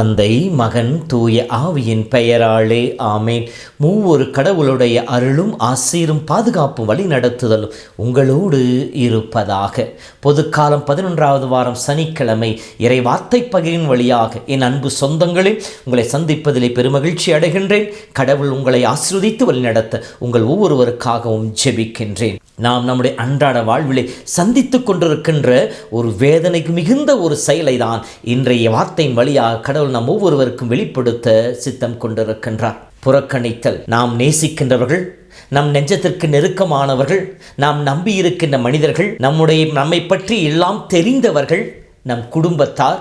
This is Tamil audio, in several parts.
தந்தை மகன் தூய ஆவியின் பெயராலே ஆமேன். மூவொரு கடவுளுடைய அருளும் ஆசீரும் பாதுகாப்பும் வழி நடத்துதலும் உங்களோடு இருப்பதாக. பொதுக்காலம் பதினொன்றாவது வாரம் சனிக்கிழமை இறை வார்த்தை பகிரின் வழியாக என் அன்பு சொந்தங்களே உங்களை சந்திப்பதிலே பெருமகிழ்ச்சி அடைகின்றேன். கடவுள் உங்களை ஆசிர்வதித்து வழிநடத்த உங்கள் ஒவ்வொருவருக்காகவும் ஜெபிக்கின்றேன். நாம் நம்முடைய அன்றாட வாழ்விலே சந்தித்துக் கொண்டிருக்கின்ற ஒரு வேதனைக்கு மிகுந்த ஒரு செயலை தான் இன்றைய வார்த்தையின் வழியாக கடவுள் நம் ஒவ்வொருவருக்கும் வெளிப்படுத்த சித்தம் கொண்டிருக்கின்றார். புறக்கணித்தல். நாம் நேசிக்கின்றவர்கள் நம் நெஞ்சத்திற்கு நெருக்கமானவர்கள் நாம் நம்பியிருக்கின்ற மனிதர்கள் நம்முடைய நம்மை பற்றி எல்லாம் தெரிந்தவர்கள் நம் குடும்பத்தார்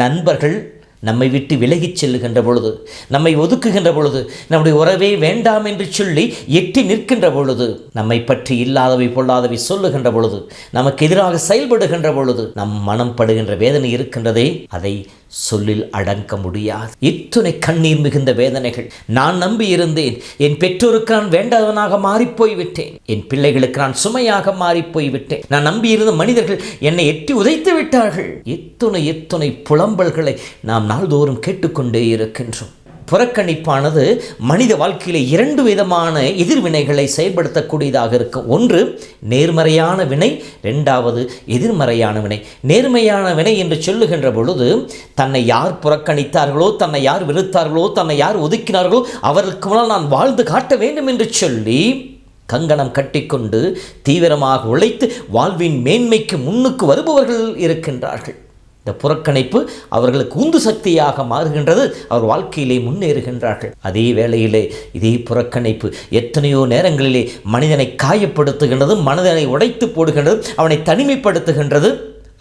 நண்பர்கள் நம்மை விட்டு விலகிச் செல்லுகின்ற பொழுது நம்மை ஒதுக்குகின்ற பொழுது நம்முடைய உறவே வேண்டாம் என்று சொல்லி எட்டி நிற்கின்ற பொழுது நம்மை பற்றி இல்லாதவை பொல்லாதவை சொல்லுகின்ற பொழுது நமக்கு எதிராக செயல்படுகின்ற பொழுது நம் மனம் படுகின்ற வேதனை இருக்கின்றதே அதை சொல்லில் அடங்க முடியாது. இத்துணை கண்ணீர் மிகுந்த வேதனைகள். நான் நம்பி இருந்தேன் என் பெற்றோருக்கு நான் வேண்டாதவனாக மாறிப்போய் விட்டேன் என் பிள்ளைகளுக்கு நான் சுமையாக மாறிப்போய் விட்டேன் நான் நம்பியிருந்த மனிதர்கள் என்னை எட்டி உதைத்து விட்டார்கள் இத்துணை இத்துணை புலம்பல்களை நாம் நாள்தோறும் கேட்டுக்கொண்டே இருக்கின்றோம். புறக்கணிப்பானது மனித வாழ்க்கையிலே இரண்டு விதமான எதிர்வினைகளை செயல்படுத்தக்கூடியதாக இருக்கும் ஒன்று நேர்மறையான வினை. ரெண்டாவது எதிர்மறையான வினை. நேர்மையான வினை என்று சொல்லுகின்ற பொழுது தன்னை யார் புறக்கணித்தார்களோ தன்னை யார் வெறுத்தார்களோ தன்னை யார் ஒதுக்கினார்களோ அவருக்கு முன்னால் நான் வாழ்ந்து காட்ட வேண்டும் என்று சொல்லி கங்கணம் கட்டிக்கொண்டு தீவிரமாக உழைத்து வாழ்வின் மேன்மைக்கு முன்னுக்கு வருபவர்கள் இருக்கின்றார்கள். இந்த புறக்கணிப்பு அவர்களுக்கு உந்து சக்தியாக மாறுகின்றது. அவர் வாழ்க்கையிலே முன்னேறுகின்றார்கள். அதே வேளையிலே இதே புறக்கணிப்பு எத்தனையோ நேரங்களிலே மனிதனை காயப்படுத்துகின்றது மனிதனை உடைத்து போடுகின்றது அவனை தனிமைப்படுத்துகின்றது.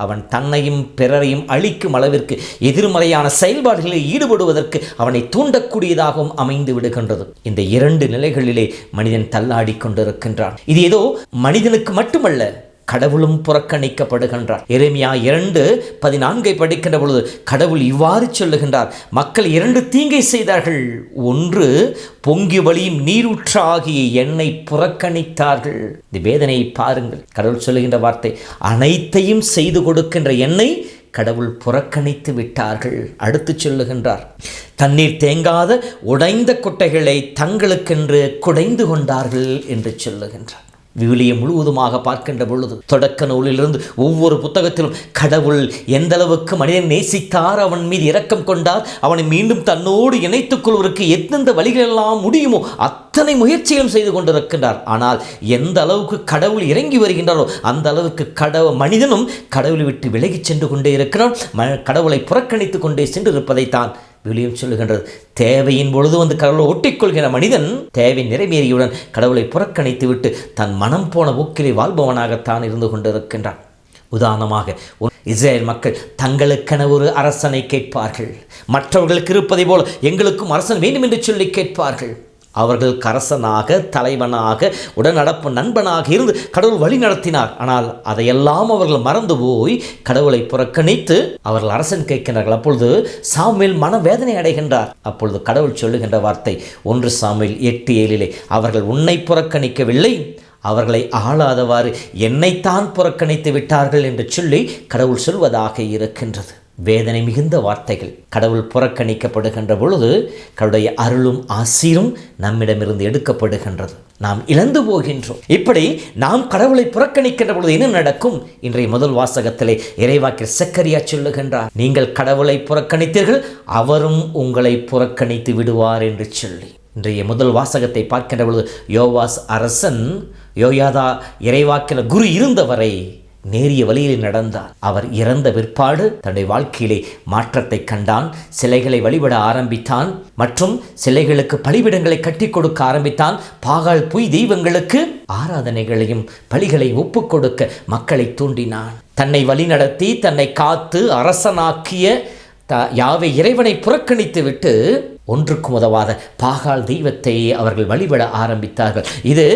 அவன் தன்னையும் பிறரையும் அழிக்கும் அளவிற்கு எதிர்மறையான செயல்பாடுகளில் ஈடுபடுவதற்கு அவனை தூண்டக்கூடியதாகவும் அமைந்து விடுகின்றது. இந்த இரண்டு நிலைகளிலே மனிதன் தள்ளாடி கொண்டிருக்கின்றான். இது ஏதோ மனிதனுக்கு மட்டுமல்ல கடவுளும் புறக்கணிக்கப்படுகின்றார். எருமையா இரண்டு பதினான்கை படிக்கின்ற பொழுது கடவுள் இவ்வாறு சொல்லுகின்றார். மக்கள் இரண்டு தீங்கை செய்தார்கள். ஒன்று பொங்கி வழியும் நீரூற்றாகிய எண்ணெய் புறக்கணித்தார்கள். இந்த வேதனையை பாருங்கள். கடவுள் சொல்லுகின்ற வார்த்தை அனைத்தையும் செய்து கொடுக்கின்ற எண்ணெய் கடவுள் புறக்கணித்து விட்டார்கள். அடுத்து சொல்லுகின்றார் தண்ணீர் தேங்காத உடைந்த குட்டைகளை தங்களுக்கென்று குடைந்து கொண்டார்கள் என்று சொல்லுகின்றார். விவிலியம் முழுவதுமாக பார்க்கின்ற பொழுது தொடக்க நூலிலிருந்து ஒவ்வொரு புத்தகத்திலும் கடவுள் எந்த அளவுக்கு மனிதன் நேசித்தார் அவன் மீது இரக்கம் கொண்டார் அவனை மீண்டும் தன்னோடு இணைத்துக் கொள்வதற்கு எந்தெந்த வழிகளெல்லாம் முடியுமோ அத்தனை முயற்சிகளும் செய்து கொண்டிருக்கின்றார். ஆனால் எந்த அளவுக்கு கடவுள் இறங்கி வருகின்றாரோ அந்த அளவுக்கு கடவுள் மனிதனும் கடவுளை விட்டு விலகிச் சென்று கொண்டே இருக்கிறான். ம கடவுளை புறக்கணித்து கொண்டே சென்று இருப்பதைத்தான் விலியம் சொல்லுகின்றது. தேவையின் பொழுது வந்து கடவுளை ஒட்டிக்கொள்கிற மனிதன் தேவை நிறைவேறியுடன் கடவுளை புறக்கணித்து விட்டு தன் மனம் போன ஊக்கிலே வாழ்பவனாகத்தான் இருந்து கொண்டிருக்கின்றான். உதாரணமாக இஸ்ரேல் மக்கள் தங்களுக்கென ஒரு அரசனை கேட்பார்கள். மற்றவர்களுக்கு இருப்பதை போல எங்களுக்கும் அரசன் வேண்டும் என்று சொல்லி கேட்பார்கள். அவர்கள் கரசனாக தலைவனாக உடனடப்பு நண்பனாக இருந்து கடவுள் வழி நடத்தினார். ஆனால் அதையெல்லாம் அவர்கள் மறந்து போய் கடவுளை புறக்கணித்து அவர்கள் அரசன் கேட்கின்றார்கள். அப்பொழுது சாமியில் மனவேதனை அடைகின்றார். அப்பொழுது கடவுள் சொல்லுகின்ற வார்த்தை ஒன்று சாமியில் எட்டு ஏழிலே அவர்கள் உன்னை புறக்கணிக்கவில்லை அவர்களை ஆளாதவாறு என்னைத்தான் புறக்கணித்து விட்டார்கள் என்று சொல்லி கடவுள் சொல்வதாக இருக்கின்றது. வேதனை மிகுந்த வார்த்தைகள். கடவுள் புறக்கணிக்கப்படுகின்ற பொழுது கடவுளுடைய அருளும் ஆசீரும் நம்மிடமிருந்து எடுக்கப்படுகின்றது. நாம் இழந்து போகின்றோம். இப்படி நாம் கடவுளை புறக்கணிக்கின்ற பொழுது என்ன நடக்கும்? இன்றைய முதல் வாசகத்திலே இறைவாக்கில் சக்கரியா சொல்லுகின்றார் நீங்கள் கடவுளை புறக்கணித்தீர்கள் அவரும் உங்களை புறக்கணித்து விடுவார் என்று சொல்லி. இன்றைய முதல் வாசகத்தை பார்க்கின்ற பொழுது யோவாஸ் அரசன் யோயாதா இறைவாக்கின குரு இருந்தவரை நேரிய வழியில் நடந்தார். அவர் இறந்த பிற்பாடு தன்னுடைய வாழ்க்கையிலே மாற்றத்தை கண்டான். சிலைகளை வழிபட ஆரம்பித்தான். மற்றும் சிலைகளுக்கு பலிபிடங்களை கட்டி கொடுக்க ஆரம்பித்தான். பாகால் பொய் தெய்வங்களுக்கு ஆராதனைகளையும் பலிகளை ஒப்புக் கொடுக்க மக்களை தூண்டினான். தன்னை வழிநடத்தி தன்னை காத்து அரசனாக்கிய த யாவை இறைவனை புறக்கணித்து விட்டு ஒன்றுக்கும் உதவாத பாகால் தெய்வத்தை அவர்கள் வழிபட ஆரம்பித்தார்கள். இது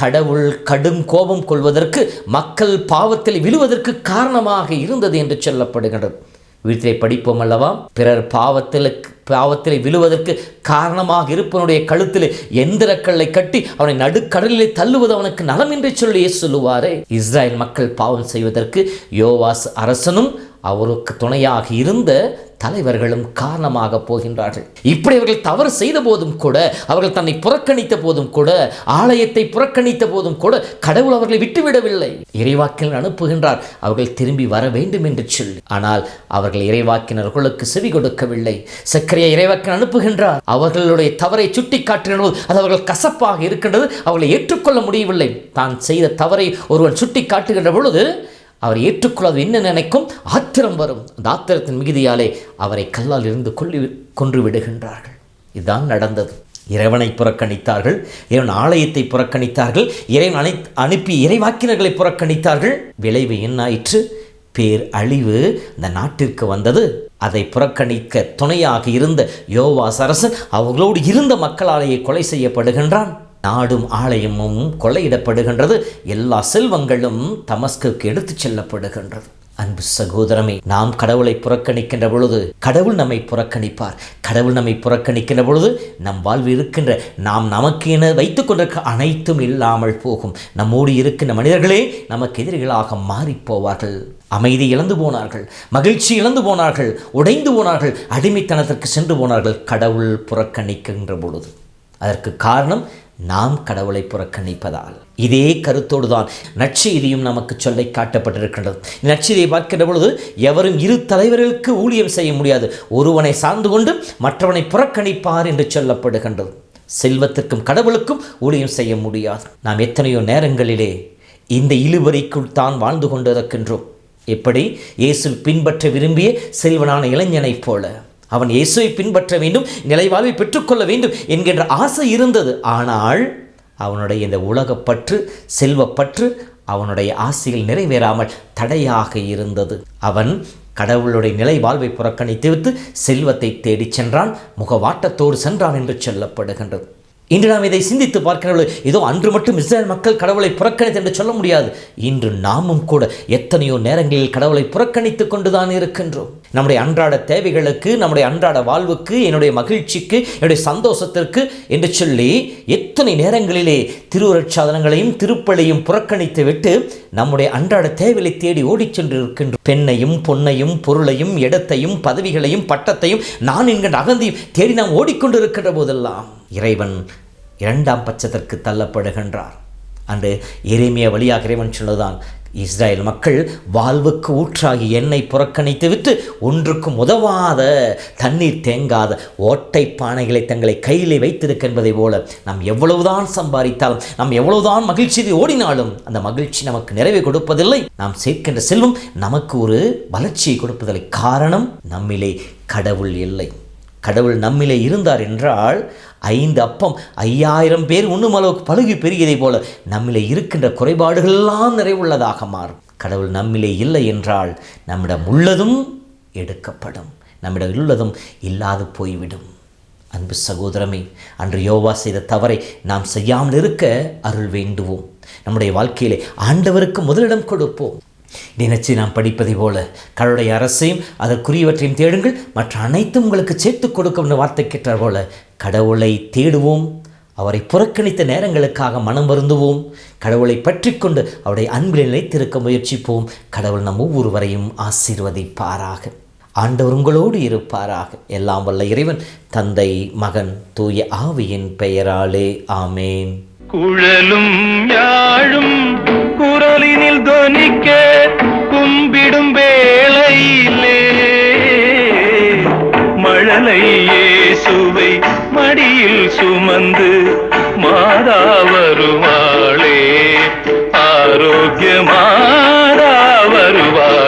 கடவுள் கடும் கோபம் கொள்வதற்கு மக்கள் பாவத்தில் விழுவதற்கு காரணமாக இருந்தது என்று சொல்லப்படுகின்றது. வீட்டிலே படிப்போம் அல்லவா? பிறர் பாவத்தில் பாவத்தில் விழுவதற்கு காரணமாக இருப்பவனுடைய கழுத்தில் எந்திரக்கல்லை கட்டி அவனை நடுக்கடலிலே தள்ளுவது அவனுக்கு நலம் என்று சொல்லியே சொல்லுவாரே. இஸ்ராயல் மக்கள் பாவம் செய்வதற்கு யோவாஸ் அரசனும் அவருக்கு துணையாக இருந்த தலைவர்களும் காரணமாக போகின்றார்கள். இப்படி அவர்கள் தவறு செய்த போதும் கூட அவர்கள் தன்னை புறக்கணித்த போதும் கூட ஆலயத்தை புறக்கணித்த போதும் கூட கடவுள் அவர்களை விட்டுவிடவில்லை. இறைவாக்கினர் அனுப்புகின்றார் அவர்கள் திரும்பி வர வேண்டும் என்று சொல்லி. ஆனால் அவர்கள் இறைவாக்கினர்களுக்கு செவி கொடுக்கவில்லை. சக்கரையை இறைவாக்கினர் அனுப்புகின்றார். அவர்களுடைய தவறை சுட்டி காட்டுகின்ற போது அது அவர்கள் கசப்பாக இருக்கின்றது அவர்களை ஏற்றுக்கொள்ள முடியவில்லை. தான் செய்த தவறை ஒருவன் சுட்டி காட்டுகின்ற பொழுது அவர் ஏற்றுக்கொள்ளாது என்ன நினைக்கும் ஆத்திரம் வரும். அந்த ஆத்திரத்தின் மிகுதியாலே அவரை கல்லால் இருந்து கொல்லி கொன்று விடுகின்றார்கள். இதுதான் நடந்தது. இறைவனை புறக்கணித்தார்கள். இறைவன் ஆலயத்தை புறக்கணித்தார்கள். இறைவன் அனை அனுப்பி இறைவாக்கினர்களை புறக்கணித்தார்கள். விளைவு என்னாயிற்று? பேர் அழிவு. இந்த நாட்டிற்கு வந்தது. அதை புறக்கணிக்க துணையாக இருந்த யோவாஸ் அரசன் அவர்களோடு இருந்த மக்களாலேயே கொலை செய்யப்படுகின்றான். நாடும் ஆலயமும் கொள்ளையிடப்படுகின்றது. எல்லா செல்வங்களும் தமஸ்குக்கு எடுத்துச் செல்லப்படுகின்றது. அன்பு சகோதரமே நாம் கடவுளை புறக்கணிக்கின்ற பொழுது கடவுள் நம்மை புறக்கணிப்பார். கடவுள் நம்மை புறக்கணிக்கின்ற பொழுது நம் வாழ்வு இருக்கின்ற நாம் நமக்கு என வைத்துக் கொண்டிருக்க அனைத்தும் இல்லாமல் போகும். நம்மோடு இருக்கின்ற மனிதர்களே நமக்கு எதிரிகளாக மாறிப் போவார்கள். அமைதி இழந்து போனார்கள் மகிழ்ச்சி இழந்து போனார்கள் உடைந்து போனார்கள் அடிமைத்தனத்திற்கு சென்று போனார்கள் கடவுள் புறக்கணிக்கின்ற பொழுது. அதற்கு காரணம் நாம் கடவுளை புறக்கணிப்பதால். இதே கருத்தோடு தான் நற்செய்தியும் நமக்கு சொல்லை காட்டப்பட்டிருக்கின்றது. நற்செய்தியை பார்க்கின்ற பொழுது எவரும் இரு தலைவர்களுக்கு ஊழியம் செய்ய முடியாது. ஒருவனை சார்ந்து கொண்டு மற்றவனை புறக்கணிப்பார் என்று சொல்லப்படுகின்றது. செல்வத்திற்கும் கடவுளுக்கும் ஊழியம் செய்ய முடியாது. நாம் எத்தனையோ நேரங்களிலே இந்த இழுவரைக்குள் தான் வாழ்ந்து கொண்டிருக்கின்றோம். எப்படி? இயேசு பின்பற்ற விரும்பிய செல்வனான இளைஞனைப் போல. அவன் இயேசுவை பின்பற்ற வேண்டும் நிலைவாழ்வை பெற்றுக்கொள்ள வேண்டும் என்கின்ற ஆசை இருந்தது. ஆனால் அவனுடைய இந்த உலகப்பற்று செல்வப்பற்று அவனுடைய ஆசைகள் நிறைவேறாமல் தடையாக இருந்தது. அவன் கடவுளுடைய நிலை வாழ்வை புறக்கணித்துவிட்டு செல்வத்தை தேடிச் சென்றான் முகவாட்டத்தோடு சென்றான் என்று சொல்லப்படுகின்றது. இன்று நாம் இதை சிந்தித்து பார்க்கிறவர்கள் ஏதோ அன்று மட்டும் இஸ்ரேல் மக்கள் கடவுளை புறக்கணித்து என்று சொல்ல முடியாது. இன்று நாமும் கூட எத்தனையோ நேரங்களில் கடவுளை புறக்கணித்து கொண்டுதான் இருக்கின்றோம். நம்முடைய அன்றாட தேவைகளுக்கு நம்முடைய அன்றாட வாழ்வுக்கு என்னுடைய மகிழ்ச்சிக்கு என்னுடைய சந்தோஷத்திற்கு என்று சொல்லி எத்தனை நேரங்களிலே திருவுரட்சாதனங்களையும் திருப்பலையும் புறக்கணித்து விட்டு நம்முடைய அன்றாட தேவைகளை தேடி ஓடிச் சென்று இருக்கின்ற பெண்ணையும் பொன்னையும் பொருளையும் இடத்தையும் பதவிகளையும் பட்டத்தையும் நான் என்கின்ற அகந்தையும் தேடி நாம் ஓடிக்கொண்டிருக்கின்ற போதெல்லாம் இறைவன் இரண்டாம் பட்சத்திற்கு தள்ளப்படுகின்றார். அன்று எரேமியா வழியாக இறைவன் சொன்னதுதான் இஸ்ரேல் மக்கள் வாழ்வுக்கு ஊற்றாகி எண்ணெய் புறக்கணித்து விட்டு ஒன்றுக்கும் உதவாத தண்ணீர் தேங்காத ஓட்டை பானைகளை தங்களை கையிலே வைத்திருக்கின்றதை போல நாம் எவ்வளவுதான் சம்பாதித்தாலும் நாம் எவ்வளவுதான் மகிழ்ச்சியை ஓடினாலும் அந்த மகிழ்ச்சி நமக்கு நிறைவை கொடுப்பதில்லை. நாம் சேர்க்கின்ற செல்வம் நமக்கு ஒரு வளர்ச்சியை கொடுப்பதில்லை. காரணம் நம்மிலே கடவுள் இல்லை. கடவுள் நம்மிலே இருந்தார் என்றால் ஐந்து அப்பம் ஐயாயிரம் பேர் உண்ணும் அளவுக்கு பழுகி பெருகியதை போல நம்மிலே இருக்கின்ற குறைபாடுகள் எல்லாம் நிறைவுள்ளதாக மாறும். கடவுள் நம்மிலே இல்லை என்றால் நம்மிடம் உள்ளதும் எடுக்கப்படும். நம்மிடம் உள்ளதும் இல்லாது போய்விடும். அன்பு சகோதரமே அன்று யோவா செய்த தவறை நாம் செய்யாமல் இருக்க அருள் வேண்டுவோம். நம்முடைய வாழ்க்கையிலே ஆண்டவருக்கு முதலிடம் கொடுப்போம். நினைச்சு நாம் படிப்பதை போல கடவுளுடைய அரசையும் அதற்குரியவற்றையும் தேடுங்கள். மற்ற அனைத்தும் உங்களுக்கு சேர்த்து கொடுக்கும் வார்த்தை கேட்டார் போல கடவுளை தேடுவோம். அவரை புறக்கணித்த நேரங்களுக்காக மனம் வருந்துவோம். கடவுளை பற்றி கொண்டு அவருடைய அன்பில் நிலைத்திருக்க முயற்சிப்போம். கடவுள் நம் ஒவ்வொருவரையும் ஆசீர்வதிப்பாராக. ஆண்டவர் உங்களோடு இருப்பாராக. எல்லாம் வல்ல இறைவன் தந்தை மகன் தூய ஆவியின் பெயராலே. ஆமேன். குழலும் யாழும் குரலினில் துவனிக்க கும்பிடும் வேளையிலே. மழலையே சுவை மடியில் சுமந்து மாதா வருவாளே. ஆரோக்கிய மாதா வருவாளே